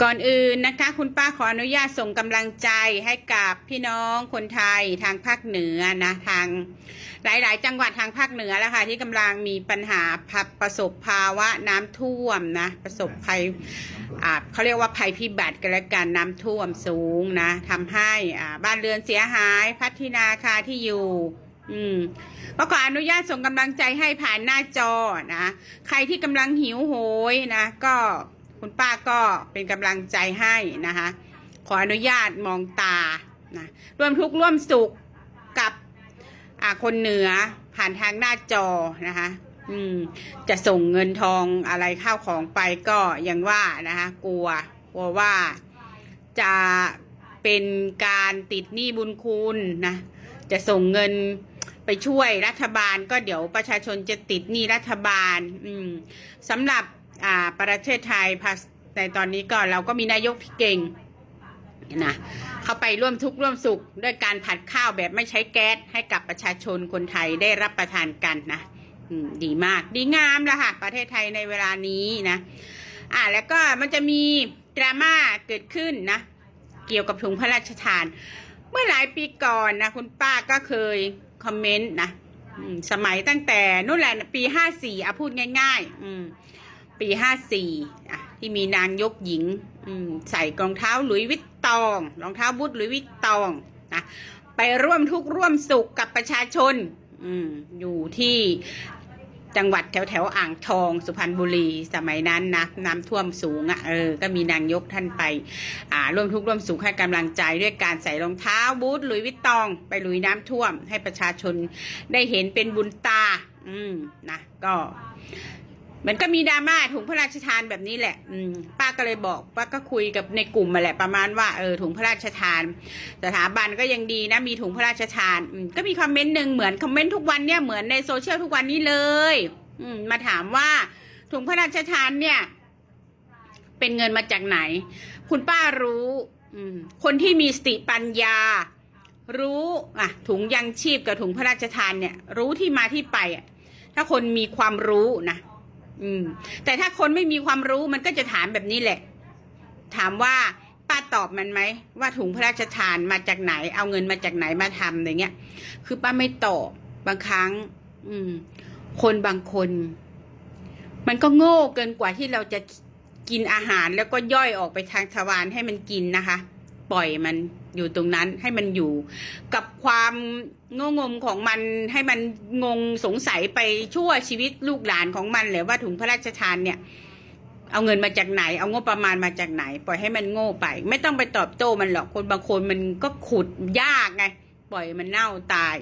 ก่อนอื่นนะคะ คุณป้าขออนุญาตส่งกำลังใจให้กับพี่น้องคนไทยทางภาคเหนือนะทางหลาย ๆ จังหวัดทางภาคเหนือแล้วค่ะ ที่กำลังมีปัญหาพับประสบภาวะน้ำท่วมนะ ประสบภัยเขาเรียกว่าภัยพิบัติกันแล้วกันน้ำท่วมสูงนะทำให้บ้านเรือนเสียหายพัฒนาคาที่อยู่อืมก็ขออนุญาตส่งกำลังใจให้ผ่านหน้าจอนะ ใครที่กำลังหิวโหยนะ ก็ คุณป้าก็เป็นกำลังใจให้นะคะ ขออนุญาตมองตานะร่วมทุกข์ร่วมสุขกับอาคนเหนือผ่านทางหน้าจอนะคะอืมจะส่งเงินทองอะไรข้าวของไปก็ยังว่านะคะกลัวกลัวว่าจะเป็นการติดหนี้บุญคุณนะจะส่งเงินไปช่วยรัฐบาลก็เดี๋ยวประชาชนจะติดหนี้รัฐบาล อืมสำหรับ อ่าประเทศไทยภาในตอนนี้ก็เราก็มีนายกที่เก่งนะเขาไปร่วมทุกข์ร่วมสุขด้วยการผัดข้าวแบบไม่ใช้แก๊สให้กับประชาชนคนไทยได้รับประทานกันนะดีมากดีงามแล้วค่ะประเทศไทยในเวลานี้นะอ่าแล้วก็มันจะมีดราม่าเกิดขึ้นนะ เกี่ยวกับถุงพระราชทาน เมื่อหลายปีก่อนนะคุณป้าก็เคยคอมเมนต์นะสมัยตั้งแต่นู่นแหละปีห้าสี่อะพูดง่าย ๆ อืม ปีห้าสี่อะที่มีนางยกหญิงใส่รองเท้าหลุยวิตตอง รองเท้าบูทหลุยวิตตองนะไปร่วมทุกข์ร่วมสุขกับประชาชนออยู่ที่จังหวัดแถวแถวอ่างทองสุพรรณบุรีสมัยนั้นนะน้ำท่วมสูงอะ่ะเออก็มีนางยกท่านไปอ่าร่วมทุกข์ร่วมสุขให้กำลังใจด้วยการใส่รองเท้าบูทลุยวิตตอง ไปลุยน้ำท่วม ให้ประชาชนได้เห็นเป็นบุญตา อืมนะก็ มันก็มีดราม่าถุงพระราชทานแบบนี้แหละ อืมป้าก็เลยบอกป้าก็คุยกับในกลุ่มมาแหละประมาณว่าเออถุงพระราชทาน สถาบันก็ยังดีนะ มีถุงพระราชทานอืมก็มีคอมเมนต์หนึ่งเหมือนคอมเมนต์ทุกวันเนี่ยเหมือนในโซเชียลทุกวันนี้เลย อืมมาถามว่าถุงพระราชทานเนี่ย เป็นเงินมาจากไหน คุณป้ารู้ อืมคนที่มีสติปัญญา รู้อะถุงยังชีพกับถุงพระราชทานเนี่ย รู้ที่มาที่ไปอะถ้าคนมีความรู้นะ อืม แต่ถ้าคนไม่มีความรู้มันก็จะถามแบบนี้แหละ ถามว่าป้าตอบมันไหมว่าถุงพระราชทานมาจากไหน เอาเงินมาจากไหนมาทำอย่างเงี้ย คือป้าไม่ตอบบางครั้ง อืม คนบางคน มันก็โง่เกินกว่าที่เราจะกินอาหารแล้วก็ย่อยออกไปทางทวารให้มันกินนะคะ ปล่อยมันอยู่ตรงนั้นให้มันอยู่ กับความโง่งมของมันให้มันงงสงสัยไปชั่วชีวิตลูกหลานของมันเลยว่าถุงพระราชทานเนี่ย เอาเงินมาจากไหน เอางบประมาณมาจากไหน ปล่อยให้มันโง่ไป ไม่ต้องไปตอบโต้มันหรอกคนบางคนมันก็ขุดยากไงปล่อยมันเน่าตาย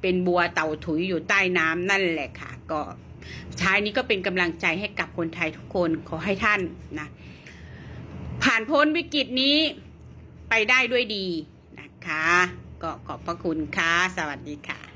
เป็นบัวเต่าถุยอยู่ใต้น้ำนั่นแหละค่ะ ก็ท้ายนี้ก็เป็นกำลังใจให้กับคนไทยทุกคนขอให้ท่านนะผ่านพ้นวิกฤตนี้ ไปได้ด้วยดีนะคะ ก็ขอบพระคุณค่ะ สวัสดีค่ะ